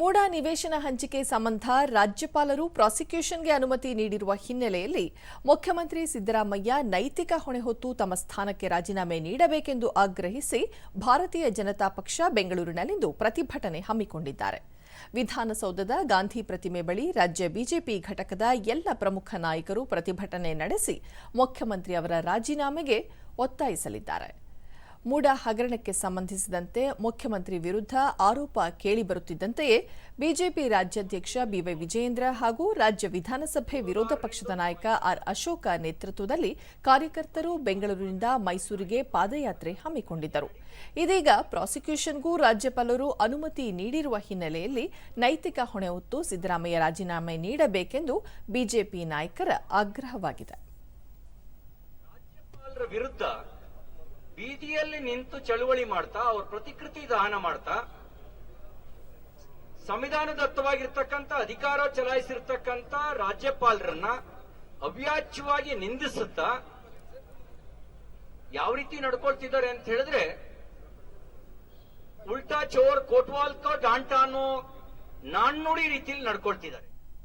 ಮೂಡ ನಿವೇಶನ ಹಂಚಿಕೆ ಸಂಬಂಧ ರಾಜ್ಯಪಾಲರು ಪ್ರಾಸಿಕ್ಯೂಷನ್ಗೆ ಅನುಮತಿ ನೀಡಿರುವ ಹಿನ್ನೆಲೆಯಲ್ಲಿ ಮುಖ್ಯಮಂತ್ರಿ ಸಿದ್ದರಾಮಯ್ಯ ನೈತಿಕ ಹೊಣೆ ಹೊತ್ತು ತಮ್ಮ ಸ್ಥಾನಕ್ಕೆ ರಾಜೀನಾಮೆ ನೀಡಬೇಕೆಂದು ಆಗ್ರಹಿಸಿ ಭಾರತೀಯ ಜನತಾ ಪಕ್ಷ ಬೆಂಗಳೂರಿನಲ್ಲಿಂದು ಪ್ರತಿಭಟನೆ ಹಮ್ಮಿಕೊಂಡಿದ್ದಾರೆ. ವಿಧಾನಸೌಧದ ಗಾಂಧಿ ಪ್ರತಿಮೆ ಬಳಿ ರಾಜ್ಯ ಬಿಜೆಪಿ ಘಟಕದ ಎಲ್ಲ ಪ್ರಮುಖ ನಾಯಕರು ಪ್ರತಿಭಟನೆ ನಡೆಸಿ ಮುಖ್ಯಮಂತ್ರಿ ಅವರ ರಾಜೀನಾಮೆಗೆ ಒತ್ತಾಯಿಸಲಿದ್ದಾರೆ. ಮೂಡ ಹಗರಣಕ್ಕೆ ಸಂಬಂಧಿಸಿದಂತೆ ಮುಖ್ಯಮಂತ್ರಿ ವಿರುದ್ಧ ಆರೋಪ ಕೇಳಿಬರುತ್ತಿದ್ದಂತೆಯೇ ಬಿಜೆಪಿ ರಾಜ್ಯಾಧ್ಯಕ್ಷ ಬಿವೈ ವಿಜಯೇಂದ್ರ ಹಾಗೂ ರಾಜ್ಯ ವಿಧಾನಸಭೆ ವಿರೋಧ ಪಕ್ಷದ ನಾಯಕ ಆರ್ ಅಶೋಕ ನೇತೃತ್ವದಲ್ಲಿ ಕಾರ್ಯಕರ್ತರು ಬೆಂಗಳೂರಿನಿಂದ ಮೈಸೂರಿಗೆ ಪಾದಯಾತ್ರೆ ಹಮ್ಮಿಕೊಂಡಿದ್ದರು. ಇದೀಗ ಪ್ರಾಸಿಕ್ಯೂಷನ್ಗೂ ರಾಜ್ಯಪಾಲರು ಅನುಮತಿ ನೀಡಿರುವ ಹಿನ್ನೆಲೆಯಲ್ಲಿ ನೈತಿಕ ಹೊಣೆ ಹೊತ್ತು ಸಿದ್ದರಾಮಯ್ಯ ರಾಜೀನಾಮೆ ನೀಡಬೇಕೆಂದು ಬಿಜೆಪಿ ನಾಯಕರ ಆಗ್ರಹವಾಗಿದೆ. ವಿರುದ್ಧ ಬೀದಿಯಲ್ಲಿ ನಿಂತು ಚಳುವಳಿ ಮಾಡ್ತಾ, ಅವ್ರ ಪ್ರತಿಕೃತಿ ದಹನ ಮಾಡ್ತಾ, ಸಂವಿಧಾನದತ್ತವಾಗಿರ್ತಕ್ಕಂಥ ಅಧಿಕಾರ ಚಲಾಯಿಸಿರ್ತಕ್ಕಂಥ ರಾಜ್ಯಪಾಲರನ್ನ ಅವ್ಯಾಚ್ಯವಾಗಿ ನಿಂದಿಸುತ್ತಾ ಯಾವ ರೀತಿ ನಡ್ಕೊಳ್ತಿದ್ದಾರೆ ಅಂತ ಹೇಳಿದ್ರೆ, ಉಲ್ಟಾ ಚೋರ್ ಕೋಟ್ವಾಲ್ ಡಾಂಟಾನೋ ನಾಣ್ಣುಡಿ ರೀತಿಯಲ್ಲಿ ನಡ್ಕೊಳ್ತಿದ್ದಾರೆ.